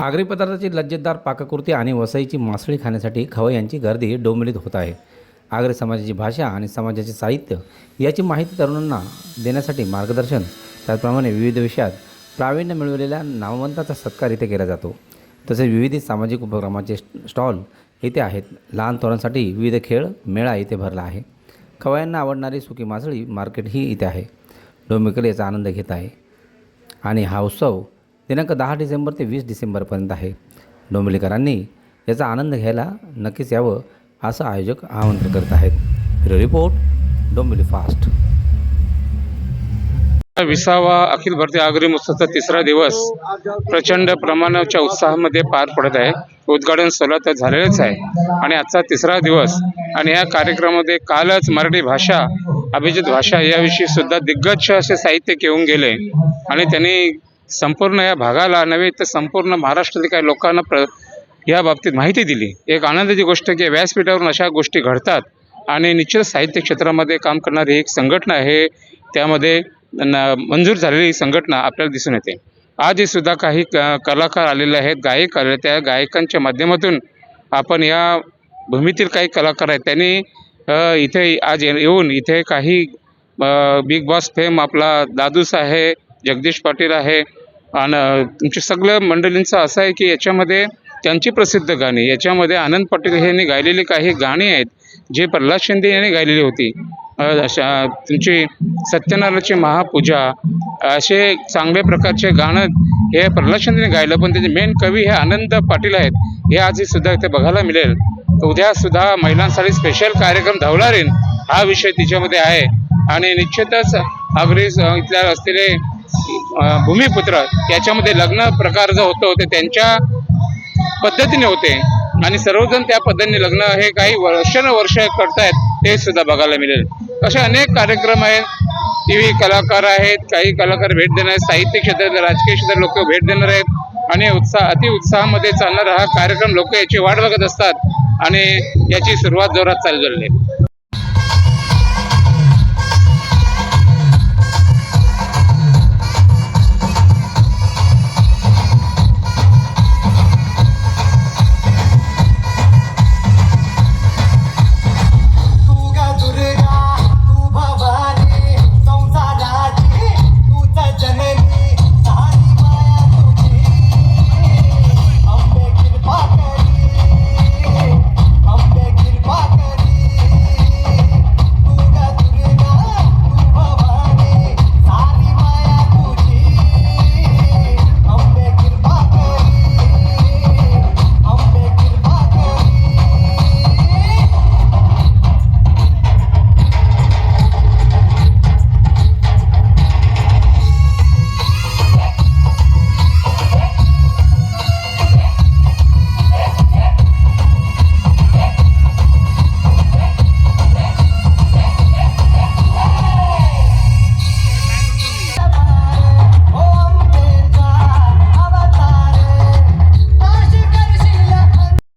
आगरी पदार्थाची लज्जतदार पाककृती आणि वसईची मासळी खाण्यासाठी खवय यांची गर्दी डोंबिवलीत होत आहे. आगरी समाजाची भाषा आणि समाजाचे साहित्य याची माहिती तरुणांना देण्यासाठी मार्गदर्शन त्याचप्रमाणे विविध विषयात प्रावीण्य मिळवलेल्या नामवंताचा सत्कार इथे केला जातो. तसेच विविध सामाजिक उपक्रमाचे स्टॉल इथे आहेत. लहान थोरांसाठी विविध खेळ मेळा इथे भरला आहे. खवयांना आवडणारी सुकी मासळी मार्केट ही इथे आहे. डोंबिवली याचा आनंद घेत आहे. आणि हा उत्सव दिनांक दहा डिसेंबर ते वीस डिसेंबरपर्यंत आहे. डोंबिवलीकरांनी याचा आनंद घ्यायला नक्कीच यावं असं आयोजक आमंत्रित करत आहेत. Report Dombivli fast. विसावा अखिल भारतीय आगरी महोत्सवाचा तिसरा दिवस प्रचंड प्रमाणाच्या उत्साहामध्ये पार पडत आहे. उद्घाटन सोहळा तर झालेलंच आहे. आणि आजचा तिसरा दिवस आणि या कार्यक्रमामध्ये कालच मराठी भाषा अभिजित भाषा याविषयी सुद्धा दिग्गज असे साहित्य घेऊन गेले. आणि त्यांनी संपूर्ण या भागाला नव्हे तर संपूर्ण महाराष्ट्रातील काही लोकांना प्र या बाबतीत माहिती दिली. एक आनंदाची गोष्ट की व्यासपीठावरून अशा गोष्टी घडतात आणि निश्चित साहित्य क्षेत्रामध्ये काम करणारी एक संघटना आहे. त्यामध्ये मंजूर झालेली संघटना आपल्याला दिसून येते. आजही सुद्धा काही क कलाकार आलेले आहेत गायक आलेले त्या गायकांच्या माध्यमातून आपण या भूमीतील काही कलाकार आहेत. त्यांनी इथे आज ये- येऊन इथे काही बिग बॉस फेम आपला दादूस आहे जगदीश पाटील आहे आणि तुमच्या सगळं मंडळींचं असं आहे की याच्यामध्ये त्यांची प्रसिद्ध गाणी याच्यामध्ये आनंद पाटील यांनी गायलेली काही गाणी आहेत जे प्रल्हाद शिंदे यांनी गायलेली होती. अशा तुमची सत्यनारायणाची महापूजा असे चांगल्या प्रकारचे गाणं हे प्रल्हाद शिंदेने गायलं पण त्याचे मेन कवी हे आनंद पाटील आहेत हे आजही सुद्धा इथे बघायला मिळेल. उद्या सुद्धा महिलांसाठी स्पेशल कार्यक्रम धवलारीन हा विषय तिच्यामध्ये आहे. आणि निश्चितच अगदी इथल्या असलेले भूमिपुत्र याच्यामध्ये लग्न प्रकार जो होतो ते त्यांच्या पद्धतीने होते. आणि सर्वजण त्या पद्धतीने लग्न हे काही वर्षानुवर्ष करतायत ते सुद्धा बघायला मिळेल. असे अनेक कार्यक्रम आहेत. टी व्ही कलाकार आहेत काही कलाकार भेट देणार आहेत. साहित्य क्षेत्रात राजकीय क्षेत्रात लोक भेट देणार आहेत. आणि उत्साह अति उत्साहामध्ये चालणारा हा कार्यक्रम लोक याची वाट बघत असतात. आणि याची सुरुवात जोरात चालू झालेली आहे.